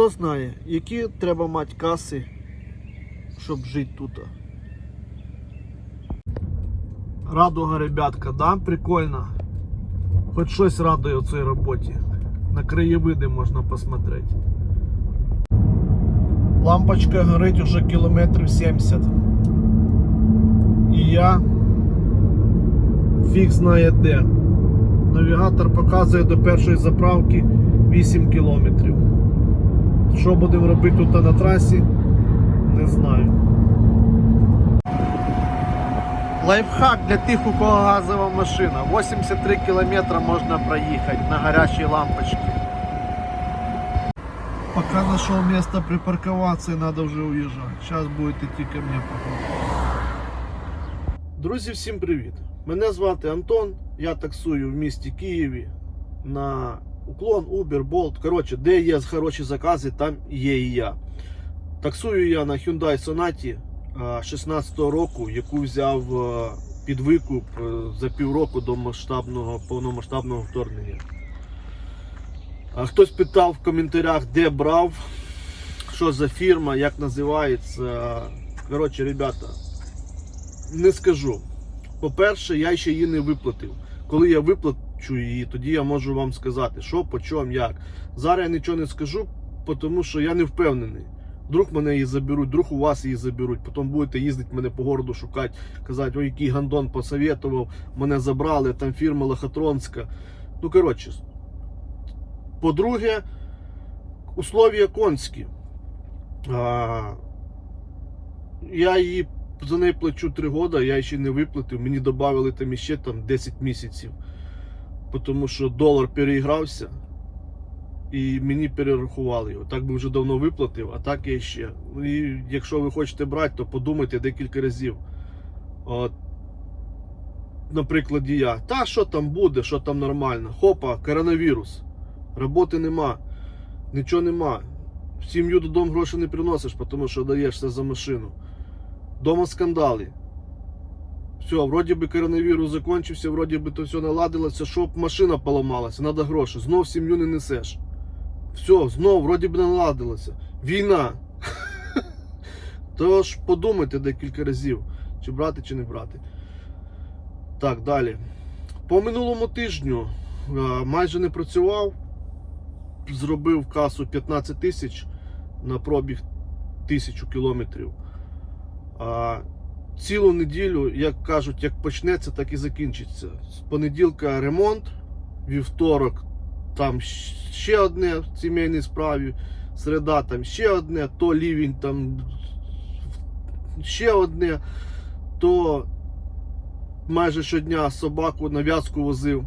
хто знає, які треба мати каси, щоб жити тут. Радуга, ребятка, да? Прикольно. Хоч щось радує в цій роботі. На краєвиди можна посмотрети. Лампочка горить уже кілометрів 70. І я фіг знає де. Навігатор показує до першої заправки 8 кілометрів. Що будемо робити тут на трасі, не знаю. Лайфхак для тих, у кого газова машина. 83 кілометри можна проїхати на гарячій лампочці. Пока нашел место припарковаться, надо вже уїжджати. Зараз будете ко мне походу. Друзі, всім привіт! Мене звати Антон. Я таксую в місті Києві на уклон, Uber, Bolt. Коротше, де є хороші закази, там є і я. Таксую я на Hyundai Sonata 16-го року, яку взяв е, під викуп е, за півроку до масштабного повномасштабного вторгнення. Хтось питав в коментарях, де брав, що за фірма, як називається. Коротше, ребята, не скажу. По-перше, я ще її не виплатив. Коли я виплачу її, тоді я можу вам сказати, що, по чому, як. Зараз я нічого не скажу, тому що я не впевнений. Вдруг мене її заберуть, вдруг у вас її заберуть. Потім будете їздити мене по городу шукати, казати, ой, який гандон посоветував, мене забрали, там фірма Лохотронська. Ну, коротше. По-друге, условия конські. А, я її за неї плачу 3 роки, я ще не виплатив. Мені додали там іще там 10 місяців. Тому що долар переігрався і мені перерахували його. Так би вже давно виплатив, а так я ще. Ну, І якщо ви хочете брати, то подумайте декілька разів. От, наприклад, я. Та що там буде, що там нормально. Хопа, коронавірус. Роботи нема, нічого нема. В сім'ю додому гроші не приносиш, тому що даєш все за машину. Дома скандали. Все, вроді би коронавірус закончився, вроді би то все наладилося, щоб машина поламалася, треба гроші. Знов сім'ю не несеш. Все, знов, вроді би наладилося. Війна. Тож подумайте декілька разів, чи брати, чи не брати. Так, далі. По минулому тижню е, майже не працював. Зробив касу 15 тисяч на пробіг тисячу кілометрів. Цілу неділю, як кажуть, як почнеться, так і закінчиться. З понеділка ремонт, вівторок там ще одне в сімейній справі, середа там ще одне, то лівень там ще одне, то майже щодня собаку на в'язку возив.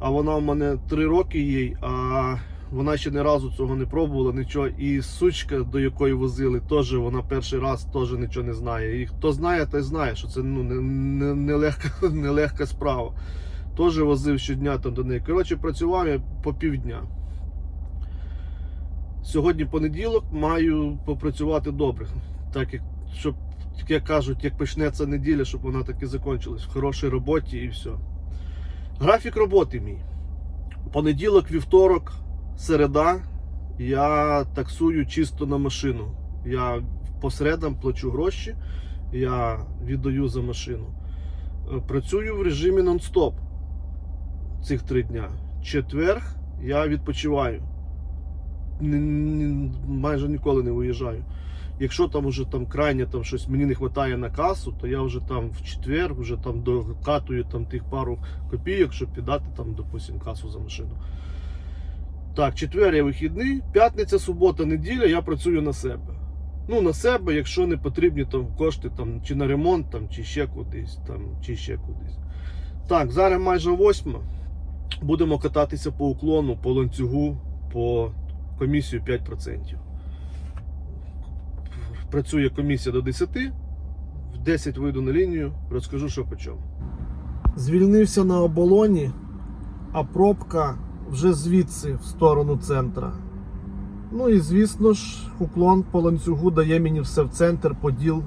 А вона в мене три роки їй, а вона ще ні разу цього не пробувала, нічого. І сучка, до якої возили, теж вона перший раз теж нічого не знає. І хто знає, той знає, що це ну, не, не, не, легка, не легка справа. Теж возив щодня там до неї. Коротше, працював я по півдня. Сьогодні понеділок маю попрацювати добре. Так як щоб, як кажуть, як почнеться неділя, щоб вона таки закінчилась в хорошій роботі і все. Графік роботи мій. Понеділок, вівторок, середа я таксую чисто на машину. Я по середам плачу гроші, я віддаю за машину. Е, Працюю в режимі нон-стоп цих три дня. Четверг я відпочиваю. Майже ніколи не виїжджаю. Якщо там уже там крайне там щось мені не вистачає на касу, то я вже там в четвер вже там докатую там тих пару копійок, щоб піддати там, допустим, касу за машину. Так, четвер я вихідний, п'ятниця, субота, неділя я працюю на себе. Ну, на себе, якщо не потрібні там кошти там, чи на ремонт, там, чи ще кудись, там, чи ще кудись. Так, зараз майже восьма. Будемо кататися по уклону, по ланцюгу, по комісію 5%. Працює комісія до 10, в 10 вийду на лінію, розкажу, що по чому. Звільнився на оболоні, а пробка вже звідси в сторону центра. Ну і звісно ж, уклон по ланцюгу дає мені все в центр поділ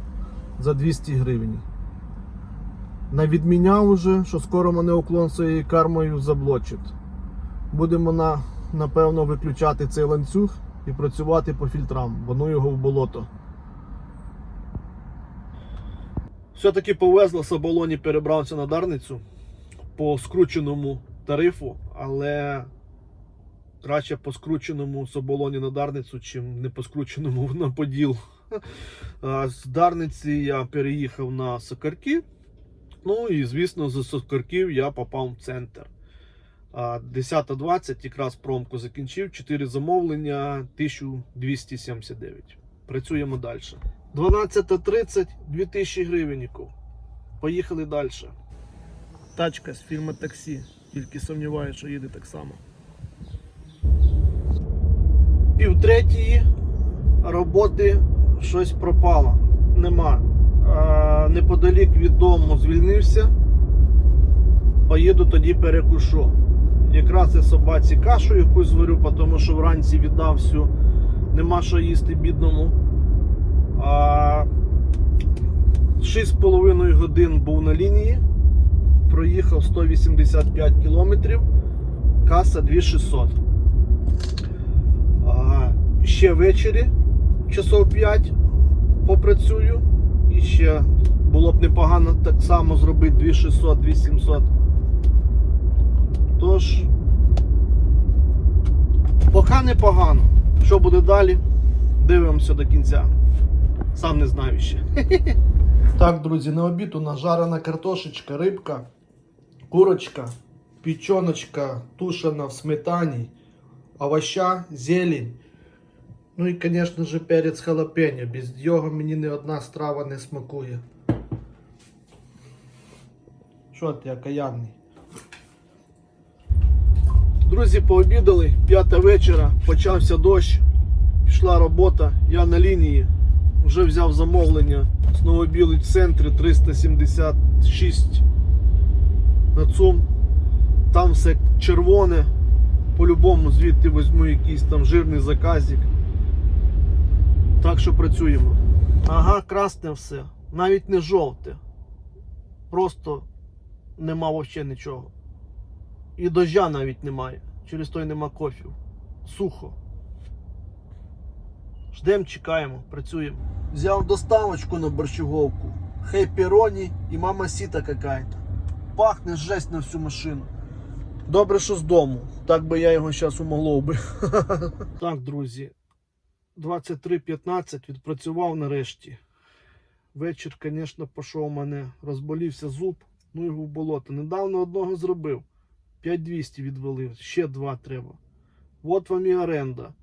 за 200 гривень. Навідміняв уже, що скоро мене уклон своєю кармою заблочить. Будемо на, напевно виключати цей ланцюг і працювати по фільтрам, бо ну його в болото. Все-таки повезло Соболоні перебрався на Дарницю по скрученому тарифу, але краще по скрученому Соболоні на Дарницю, чим не по скрученому на Поділ. З Дарниці я переїхав на Сокарки. Ну і звісно, з Сокарків я попав в центр. А 10.20 якраз промку закінчив. 4 замовлення 1279. Працюємо далі. 12.30 2000 гривенників. Поїхали далі. Тачка з фірми таксі. Тільки сумніваюся, що їде так само. Пів третьої роботи щось пропало. Нема. А, неподалік від дому звільнився. Поїду тоді перекушу. Якраз я собаці кашу якусь зварю, тому що вранці віддав всю. Нема що їсти бідному. А 6,5 годин був на лінії. Проїхав 185 кілометрів. Каса 2600. А, ще ввечері часов 5 попрацюю. І ще було б непогано так само зробити 2600, 2700. Тож, поки непогано. Що буде далі? Дивимося до кінця. Сам не знаю ще. Так, друзі, на обід у нас жарена картошечка, рибка, курочка, печеночка тушена в сметані, овоща, зелень. Ну і, звісно ж, перець халапеньо. Без його мені ні одна страва не смакує. Що ти, окаянний? Друзі, пообідали, п'ята вечора, почався дощ, пішла робота, я на лінії, вже взяв замовлення з Новобілий в центрі 376 на ЦУМ. Там все червоне. По-любому звідти візьму якийсь там жирний заказик. Так що працюємо. Ага, красне все. Навіть не жовте. Просто нема взагалі нічого. І дождя навіть немає. Через той нема кофів. Сухо. Ждем, чекаємо, працюємо. Взяв доставочку на борщуговку. Хейпероні і мама сіта какая-то. Пахне жесть на всю машину. Добре, що з дому. Так би я його зараз умолов би. Так, друзі. 23.15 відпрацював нарешті. Вечір, звісно, пішов у мене, розболівся зуб, ну його в болото. Недавно одного зробив. 5200 відвалив, ще два треба. От вам і оренда.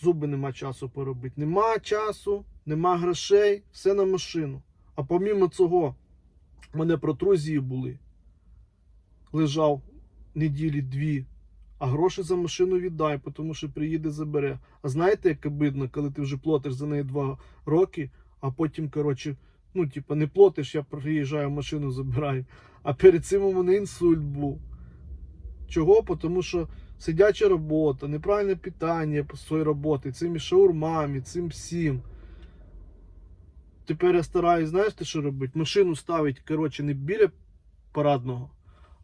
Зуби нема часу поробити. Нема часу, нема грошей, все на машину. А помімо цього, в мене протрузії були. Лежав неділі дві, а гроші за машину віддай, тому що приїде забере. А знаєте, як обидно, коли ти вже платиш за неї два роки, а потім, коротше, ну, типа, не платиш, я приїжджаю, машину забираю. А перед цим у мене інсульт був. Чого? Тому що сидяча робота, неправильне питання своїй роботи, цими шаурмами, цим всім. Тепер я стараюсь, знаєш, що робити? Машину ставить, коротше, не біля парадного,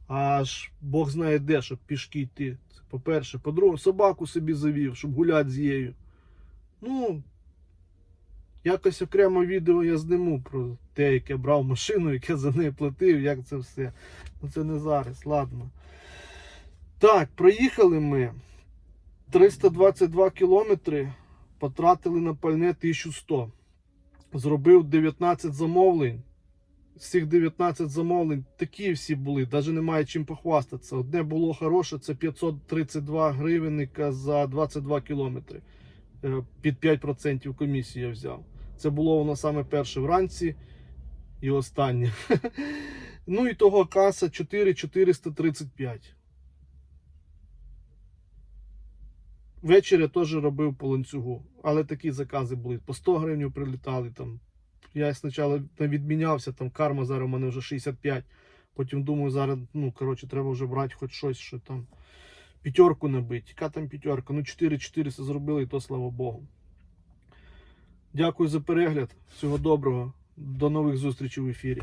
аж Бог знає де, щоб пішки йти. По-перше. По-друге, собаку собі завів, щоб гуляти з нею. Ну, якось окремо відео я зніму про те, як я брав машину, як я за неї платив, як це все. Ну це не зараз, ладно. Так, проїхали ми 322 кілометри, потратили на пальне 1100. Зробив 19 замовлень. З цих 19 замовлень такі всі були, навіть немає чим похвастатися. Одне було хороше, це 532 гривенника за 22 кілометри. Е, Під 5% комісії я взяв. Це було воно саме перше вранці і останнє. Ну і того каса 4435. Ввечері теж робив по ланцюгу, але такі закази були. По 100 гривень прилітали там. Я спочатку відмінявся, там карма зараз у мене вже 65. Потім думаю, зараз, ну, коротше, треба вже брати хоч щось, що там п'ятерку набити. Яка там п'ятерка? Ну, 4400 зробили, і то слава Богу. Дякую за перегляд. Всього доброго. До нових зустрічей в ефірі.